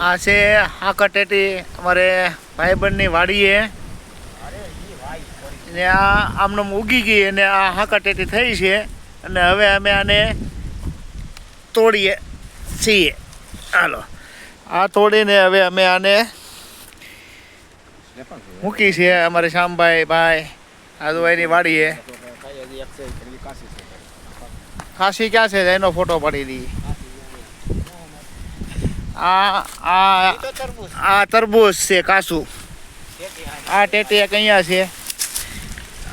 આ છે હાકટેટી અમારે ભાઈબંધની વાડીએ. ને આ આમનામ ઉગી ગઈ અને આ હાકાટેટી થઈ છે. અને હવે અમે આને તોડીએ છીએ. હાલો. આ તોડીને હવે અમે આને મૂકી છે અમારે શ્યામભાઈ, ભાઈ આજુભાઈની વાડીએ. ખાંસી ક્યાં છે? એનો ફોટો પાડી દી. આ આ આ તરબૂચ છે કાસુ. આ ટેટી એક અહીંયા છે.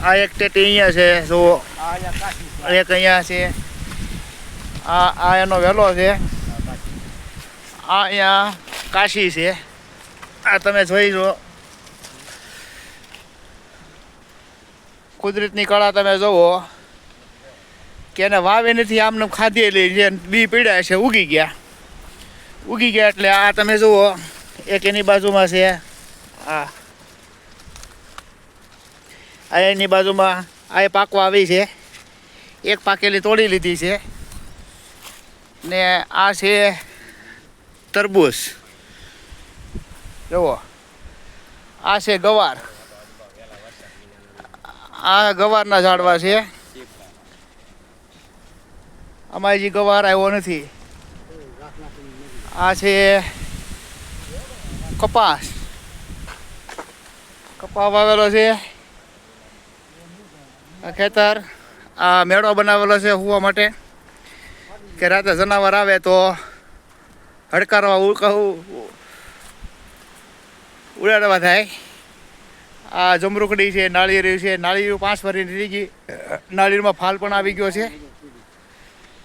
આ એક ટેટી અહીંયા છે, જુઓ. એક અહીંયા છે. આ આ એનો વેલો છે. આ અહીંયા કાશી છે. આ તમે જોઈ જો કુદરતની કળા તમે જુઓ. કે એને વાવી નથી, આમને ખાધેલી છે બી પીડ્યા છે, ઉગી ગયા. ઉગી ગયા એટલે આ તમે જુઓ એક એની બાજુમાં છે. આ આ એની બાજુમાં આ એ પાકવા આવી છે. એક પાકેલી તોડી લીધી છે. ને આ છે તરબૂચ. જુઓ. આ છે ગવાર. આ ગવારના ઝાડવા છે. જે ગવાર આવ્યો નથી. આ છે કપાસ. કપા વાવેલો છે. આ ખેતર, આ મેળો બનાવેલો છે હુવા માટે. કે રાતે જનાવર આવે તો હડકારવા ઉડાડવા થાય. આ જમરૂકડી છે, નાળિયેરી છે, નાળિયેરી પાંચ ફરી થઈ ગઈ. નાળિયેરમાં ફાલ પણ આવી ગયો છે.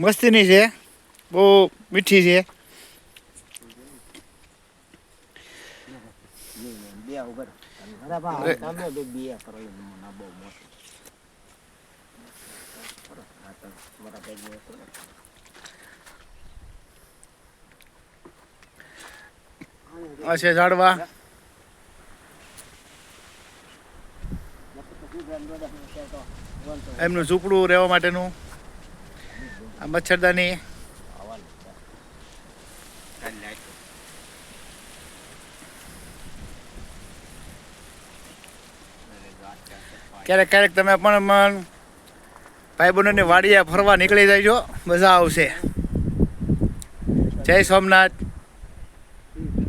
મસ્તીની છે. બહુ મીઠી છે ઝાડવા. એમનું ઝૂંપડું રહેવા માટેનું. આ મચ્છરદાની ક્યારેક ક્યારેક તમે પણ મન ભાઈ બહેનોની વાડીએ ફરવા નીકળી જજો મજા આવશે. જય સોમનાથ.